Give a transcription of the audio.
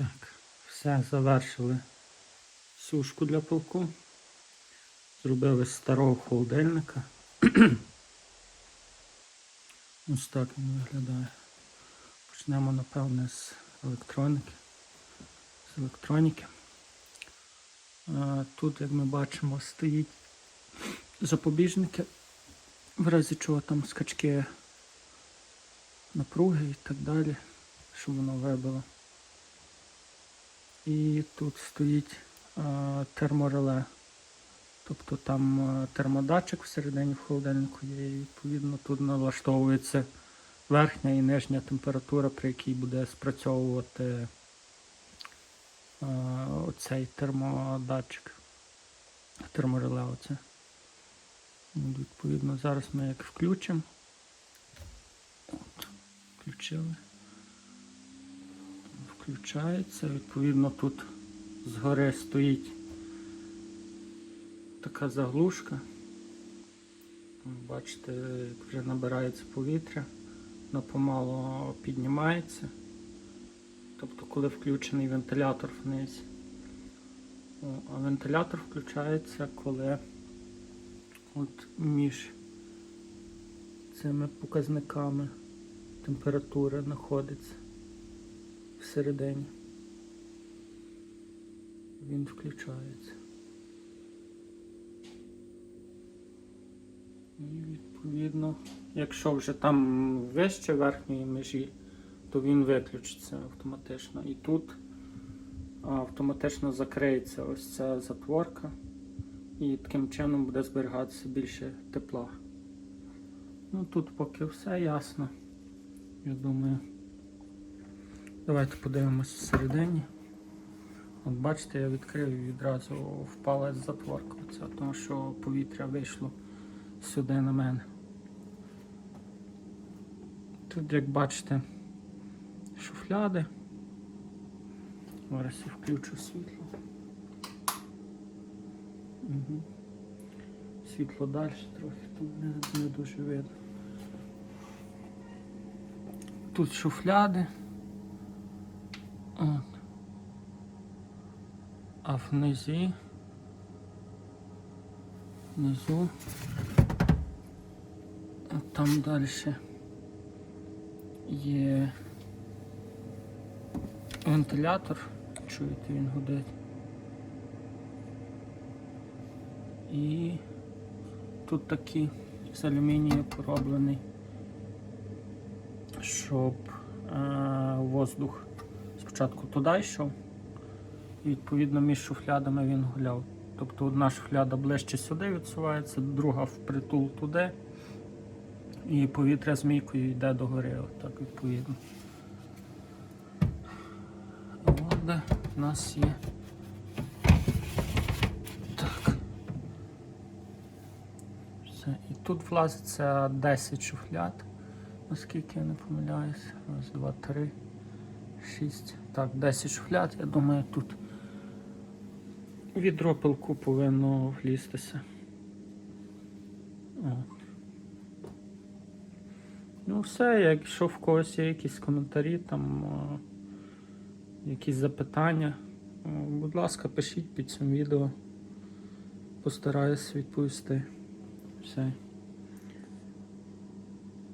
Так, все, завершили сушку для пилку. Зробили з старого холодильника. Ось так він виглядає. Почнемо, напевне, з електроніки. З електроніки. Тут, як ми бачимо, стоїть запобіжники, в разі чого там скачки напруги і так далі, щоб воно вибило. І тут стоїть а, термореле. Тобто там а, термодатчик всередині в холодильнику є, і відповідно тут налаштовується верхня і нижня температура, при якій буде спрацьовувати а, оцей термодатчик. Термореле оце. Відповідно, зараз ми як включимо. Включили. Включається. Відповідно, тут згори стоїть така заглушка. Бачите, як вже набирається повітря, воно помало піднімається. Тобто, коли включений вентилятор вниз. А вентилятор включається, коли от між цими показниками температура знаходиться всередині. Він включається. І відповідно, якщо вже там вище верхньої межі, то він виключиться автоматично. І тут автоматично закриється ось ця затворка і таким чином буде зберігатися більше тепла. Ну тут поки все ясно. Я думаю. Давайте подивимось всередині. От бачите, я відкрив і відразу впала затворка, оця, тому що повітря вийшло сюди на мене. Тут, як бачите, шуфляди. Зараз я включу світло. Угу. Світло далі трохи, тут не, не дуже видно. Тут шуфляди. От. А внизі. Внизу. А там далі є вентилятор. Чуєте, він гудить. І тут такий з алюмінію пороблений, щоб е, воздух спочатку туди йшов, і відповідно між шуфлядами він гуляв. Тобто одна шуфляда ближче сюди відсувається, друга впритул туди, і повітря змійкою йде догори, отак відповідно. От де в нас є. Так. Все. І тут влазиться 10 шуфляд, наскільки я не помиляюсь. Раз, два, три, шість. Так, 10 шуфляд. Я думаю, тут відро пилку повинно влізтися. Ну все, якщо в когось є якісь коментарі, там якісь запитання, будь ласка, пишіть під цим відео. Постараюсь відповісти. Все.